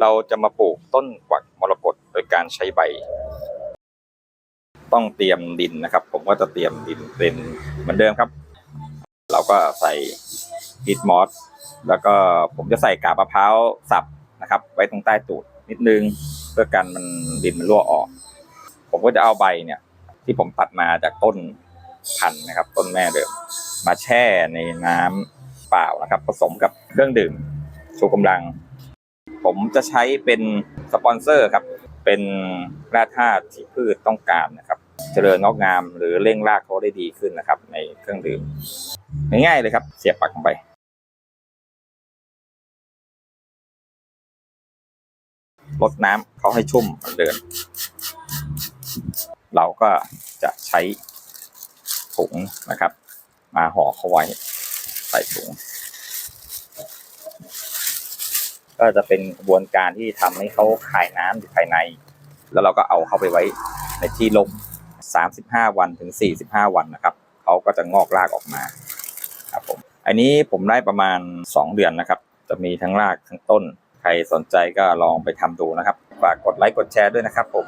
เราจะมาปลูกต้นกวักมรกตโดยการใช้ใบ ต้องเตรียมดินนะครับ ผมก็จะเตรียมดินเป็นเหมือนเดิมครับ เราก็ใส่ฮิตมอสแล้วก็ผมจะใส่กาบมะพร้าวสับนะครับ ไว้ตรงใต้ตูดนิดนึง เพื่อกันมันดินมันรั่วออก ผมก็จะเอาใบเนี่ย ที่ผมตัดมาจากต้นพันธุ์นะครับ ต้นแม่เดิม มาแช่ในน้ำเปล่านะครับ ผสมกับเครื่องดื่มชูกำลัง ผมจะใช้เป็นสปอนเซอร์ครับ เป็นแร่ธาตุที่พืชต้องการนะครับ เจริญงอกงามหรือเร่งรากเขาได้ดีขึ้นนะครับ ในเครื่องดื่มง่ายๆเลยครับ เสียบปลักลงไปลดน้ำเขาให้ชุ่มเหมือนเดิมเราก็จะใช้ถุงนะครับ มาห่อเขาไว้ใส่ถุง ก็จะเป็นกระบวนการที่ทำให้เขาขายน้ำอยู่ภายใน แล้วเราก็เอาเข้าไปไว้ในที่ลม35 วันถึง 45 วันนะครับเขาก็จะงอกรากออกมาครับผมอันนี้ผมได้ประมาณ 2 เดือนนะครับ จะมีทั้งรากทั้งต้น ใครสนใจก็ลองไปทำดูนะครับฝากกดไลค์กดแชร์ด้วยนะครับผม